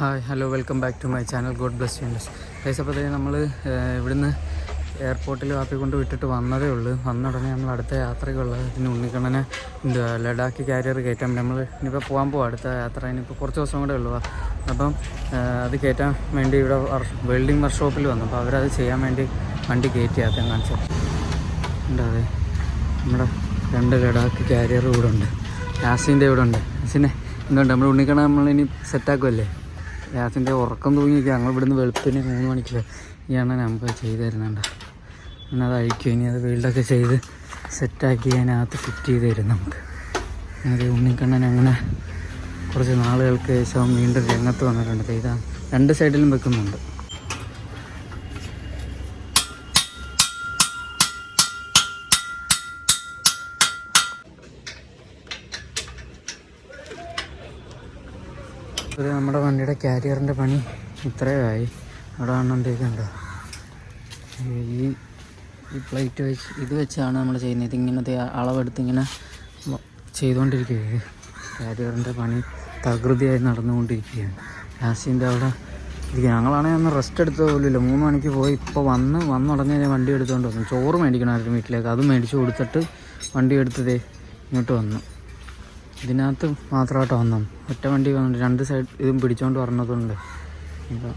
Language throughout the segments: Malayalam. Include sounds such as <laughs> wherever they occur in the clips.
Hello welcome back to my channel. God bless Eunice guys അപ്പോൾ നമ്മൾ ഇവിടുന്ന് എയർപോർട്ടിൽ വാപ്പി കൊണ്ട് വിട്ടിട്ട് വന്നതേ ഉള്ളൂ. വന്ന ഉടനെ നമ്മൾ അടുത്ത യാത്രയ്ക്കുള്ളത് ഇതിന് ഉണ്ണിക്കണ്ണനെ എന്താ ലഡാക്ക് കാരിയർ കയറ്റാൻ നമ്മൾ ഇനിയിപ്പോൾ പോകാൻ പോകാം അടുത്ത യാത്ര. ഇനിയിപ്പോൾ കുറച്ച് ദിവസം കൂടെ ഉള്ളൂ അപ്പം അത് കയറ്റാൻ വേണ്ടി ഇവിടെ വെൽഡിങ് വർക്ക്ഷോപ്പിൽ വന്നു. അപ്പോൾ അവരത് ചെയ്യാൻ വേണ്ടി വണ്ടി കയറ്റി ആദ്യം കാണിച്ചത് ഉണ്ടാവേ നമ്മുടെ രണ്ട് ലഡാക്ക് കാരിയർ ഇവിടെ ഉണ്ട്. യാസിന്റെ ഇവിടെ ഉണ്ട്. യാസിനെ എന്തുകൊണ്ട് നമ്മൾ ഉണ്ണിക്കണ നമ്മളിനി സെറ്റാക്കുമല്ലേ യാസിന്റെ ഉറക്കം തൂങ്ങിയൊക്കെ ഞങ്ങൾ ഇവിടുന്ന് വെളുപ്പിന് മൂന്ന് മണിക്ക് ഈ അണ്ണൻ നമുക്ക് ചെയ്ത് തരുന്നുണ്ട്. എന്നാൽ അത് അഴിക്കും ഇനി അത് വീൽഡൊക്കെ ചെയ്ത് സെറ്റാക്കി അതിനകത്ത് ഫിറ്റ് ചെയ്ത് തരും നമുക്ക്. അത് ഉണ്ണിക്കണ്ണൻ അങ്ങനെ കുറച്ച് നാളുകൾക്ക് ശേഷം വീണ്ടും രംഗത്ത് വന്നിട്ടുണ്ട്. ചെയ്താൽ രണ്ട് സൈഡിലും വെക്കുന്നുണ്ട്. ഇത് നമ്മുടെ വണ്ടിയുടെ കാരിയറിന്റെ പണി ഇത്രയായി. അവിടെ കാണുന്നുണ്ടേക്കുണ്ടോ ഈ ഈ പ്ലേറ്റ് വെച്ച് ഇത് വെച്ചാണ് നമ്മൾ ചെയ്യുന്നത്. ഇതിങ്ങനത്തെ അളവെടുത്ത് ഇങ്ങനെ ചെയ്തുകൊണ്ടിരിക്കുകയാണ് കാരിയറിന്റെ പണി തകൃതിയായി നടന്നുകൊണ്ടിരിക്കുകയാണ്. ലാസ്റ്റിന്റെ അവിടെ ഞങ്ങളാണെങ്കിൽ ഒന്ന് റെസ്റ്റ് എടുത്ത പോലുമില്ല. മൂന്ന് മണിക്ക് പോയി. ഇപ്പോൾ വന്ന് വന്നുടനെ ഞാൻ വണ്ടി എടുത്തുകൊണ്ട് വന്നു. ചോറ് മേടിക്കണമായിരുന്നു വീട്ടിലേക്ക്. അത് മേടിച്ച് കൊടുത്തിട്ട് വണ്ടി എടുത്തതേ ഇങ്ങോട്ട് വന്നു. ഇതിനകത്ത് മാത്രമായിട്ട് വന്നു ഒറ്റ വണ്ടി വന്നു രണ്ട് സൈഡ് ഇതും പിടിച്ചോണ്ട് വരണതുണ്ട്. ഇപ്പം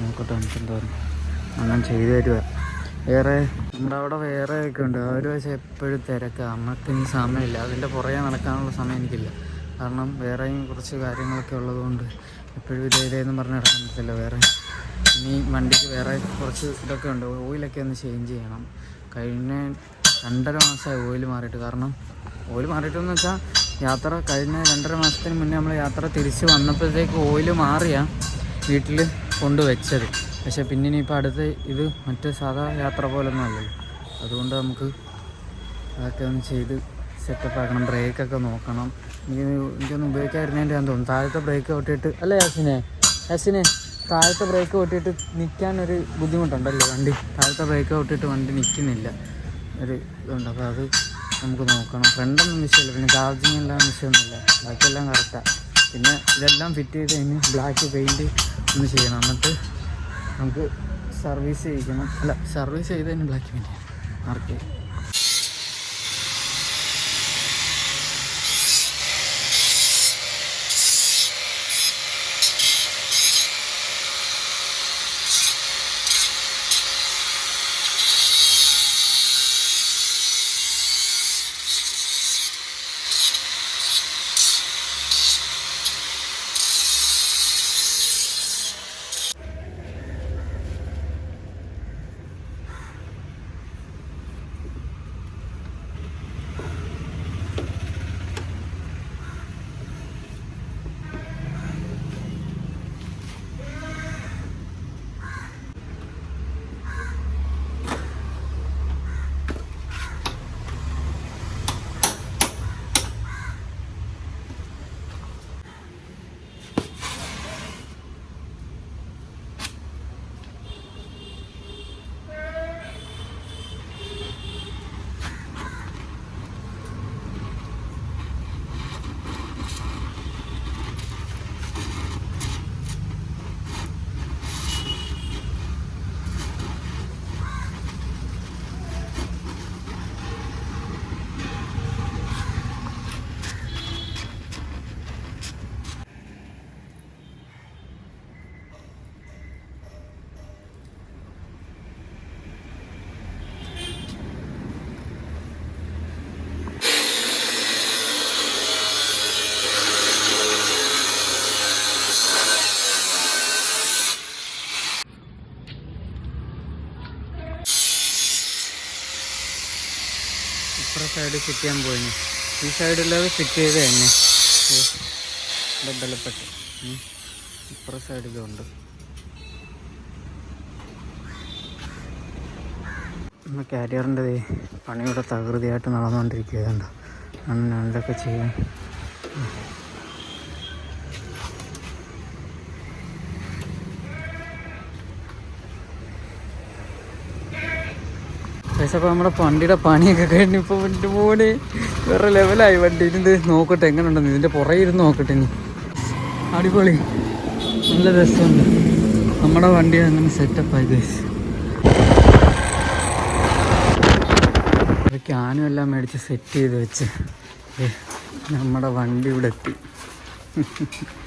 നോക്കട്ടെ എന്താ അങ്ങനെ ചെയ്തു തരുക വേറെ നമ്മുടെ അവിടെ വേറെ ഒക്കെ ഉണ്ട്. അവർ പക്ഷേ എപ്പോഴും തിരക്കുക നമുക്ക് ഇനി സമയമില്ല. അതിന്റെ പുറകെ നടക്കാനുള്ള സമയം എനിക്കില്ല. കാരണം വേറെയും കുറച്ച് കാര്യങ്ങളൊക്കെ ഉള്ളതുകൊണ്ട് എപ്പോഴും ഇതേ ഇതേന്ന് പറഞ്ഞ് നടക്കാൻ പറ്റില്ല വേറെ ഇനി വണ്ടിക്ക് വേറെ കുറച്ച് ഇതൊക്കെ ഉണ്ട്. ഓയിലൊക്കെ ഒന്ന് ചേഞ്ച് ചെയ്യണം. കഴിഞ്ഞ രണ്ടര മാസമായി ഓയിൽ മാറിയിട്ട്. കാരണം ഓയിൽ മാറിയിട്ടെന്ന് വെച്ചാൽ യാത്ര കഴിഞ്ഞ രണ്ടര മാസത്തിന് മുന്നേ നമ്മൾ യാത്ര തിരിച്ച് വന്നപ്പോഴത്തേക്ക് ഓയിൽ മാറിയാണ് വീട്ടിൽ കൊണ്ടുവച്ചത്. പക്ഷേ പിന്നെ ഇനിയിപ്പോൾ അടുത്ത് ഇത് മറ്റേ സാധാ യാത്ര പോലൊന്നും അല്ലല്ലോ. അതുകൊണ്ട് നമുക്ക് അതൊക്കെ ഒന്ന് ചെയ്ത് സെറ്റപ്പ് ആക്കണം ബ്രേക്കൊക്കെ നോക്കണം. എനിക്ക് എനിക്കൊന്നും ഉപയോഗിക്കാതിരുന്നതിന്റെ ഞാൻ തോന്നുന്നു. താഴത്തെ ബ്രേക്ക് പൊട്ടിയിട്ട് അല്ലേ യാസിനെ? യാസിനെ താഴത്തെ ബ്രേക്ക് പൊട്ടിയിട്ട് നിൽക്കാനൊരു ബുദ്ധിമുട്ടുണ്ടല്ലോ വണ്ടി? താഴത്തെ ബ്രേക്ക് പൊട്ടിയിട്ട് വണ്ടി നിൽക്കുന്നില്ല ഒരു ഇതുണ്ട്. അപ്പോൾ അത് നമുക്ക് നോക്കണം. ഫ്രണ്ടൊന്നും വിഷയമില്ല. പിന്നെ ചാർജിങ് എല്ലാം വിഷയമൊന്നുമില്ല. ബാക്കിയെല്ലാം കറക്റ്റാണ് പിന്നെ ഇതെല്ലാം ഫിറ്റ് ചെയ്ത് കഴിഞ്ഞ് ബ്ലാക്ക് പെയിന്റ് ഒന്ന് ചെയ്യണം. എന്നിട്ട് നമുക്ക് സർവീസ് ചെയ്യിക്കണം. അല്ല സർവീസ് ചെയ്ത് കഴിഞ്ഞ് ബ്ലാക്ക് പെയിന്റ് ചെയ്യണം. മാർക്ക് ചെയ്യും ഇപ്പുറ സൈഡ് ഫിറ്റ് ചെയ്യാൻ പോയിന്. ഈ സൈഡിലത് ഫിറ്റ് ചെയ്ത് തന്നെ. ഉം. ഇപ്പുറ സൈഡിലും ഉണ്ട്. കാരിയറിന്റെ പണിയുടെ തകൃതിയായിട്ട് നടന്നുകൊണ്ടിരിക്കുകയുണ്ട് അണ്ണൊക്കെ ചെയ്യാൻ ഗൈസ് അപ്പോൾ നമ്മുടെ വണ്ടിയുടെ പണിയൊക്കെ കഴിഞ്ഞ് ഇപ്പോൾ വണ്ടി മോന് വേറെ ലെവലായി വണ്ടി. ഇരുന്ന് നോക്കട്ടെ എങ്ങനെ ഉണ്ടെന്ന് ഇതിന്റെ പുറകെ ഇരുന്ന് നോക്കട്ടെ ഇനി. അടിപൊളി. നല്ല രസമുണ്ട്. നമ്മുടെ വണ്ടി അങ്ങനെ സെറ്റപ്പായി ഗൈസ് ക്യാനും എല്ലാം മേടിച്ച് സെറ്റ് ചെയ്ത് വെച്ച് നമ്മുടെ വണ്ടി ഇവിടെ എത്തി. <laughs>